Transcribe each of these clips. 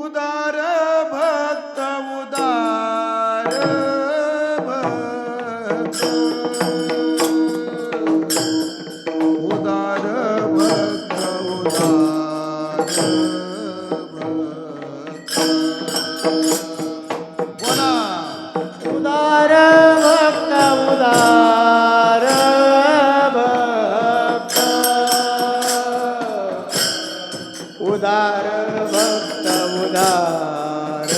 उदार भक्त उदार भक्त. उदार भक्त उदार उदार भक्त उदार उदार भक्त. उदार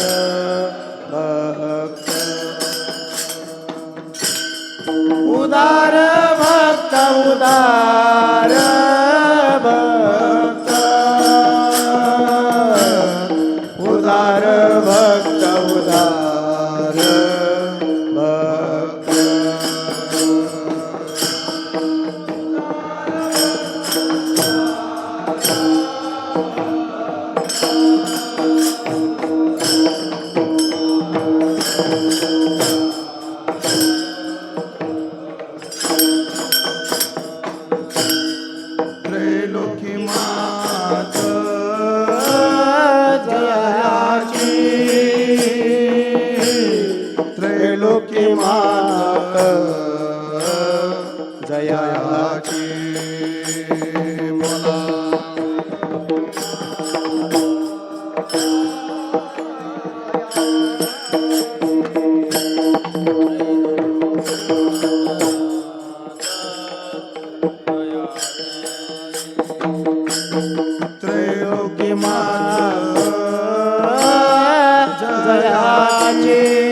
भक्त. उदार भक्त उदार तुम्हा जयाची बोला। त्रयोगी मा जयाची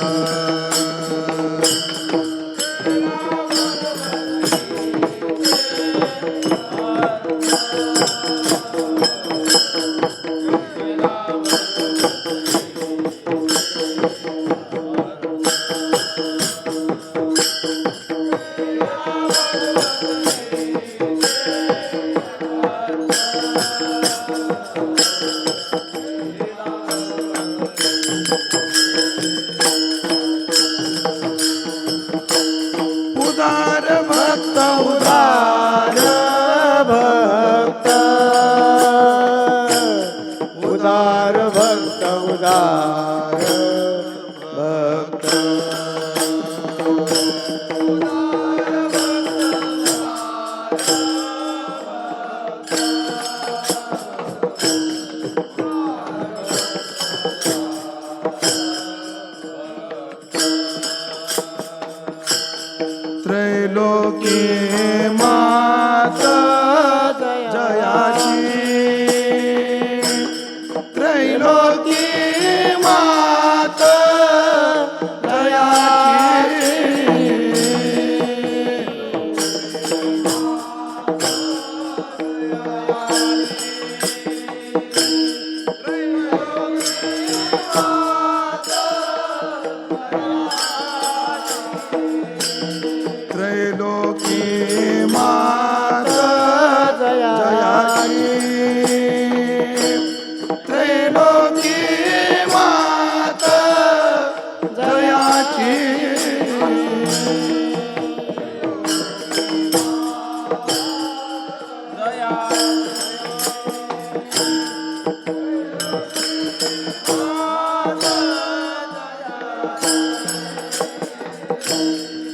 Música उदार भक्त उदार।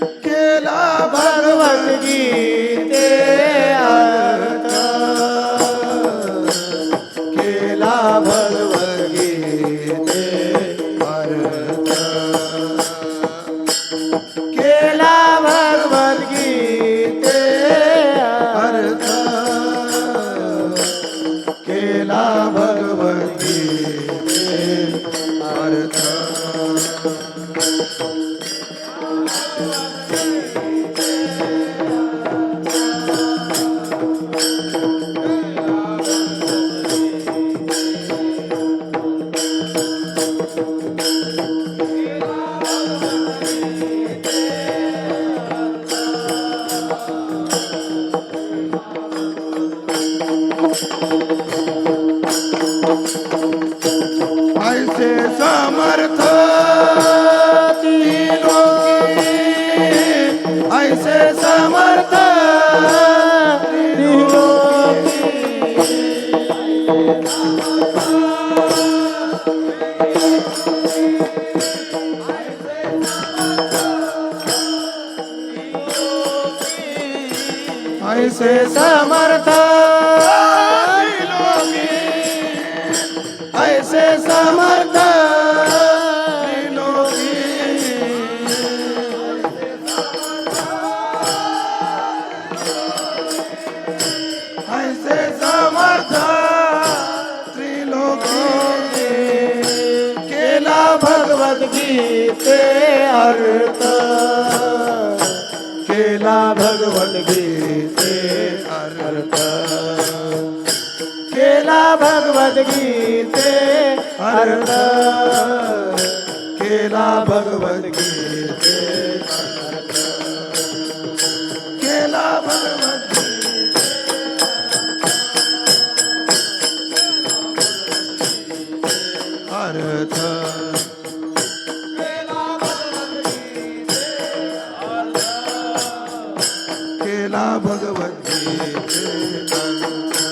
केला भगवद्गीते अर्थ. केला भगवद्गीते अर्थ. केला भगवद्गीते अर्थ. केला भगवान भगवद्गीते अर्थ. समर्थ ऐसे समर्थ ऐसे समर्थ ऐसे समर्थ। गीते अर्थ केला भगवत गीते अर्थ. केला भगवत गीते अर्थ. केला भगवत गीते केला भगवत गीते अर्थ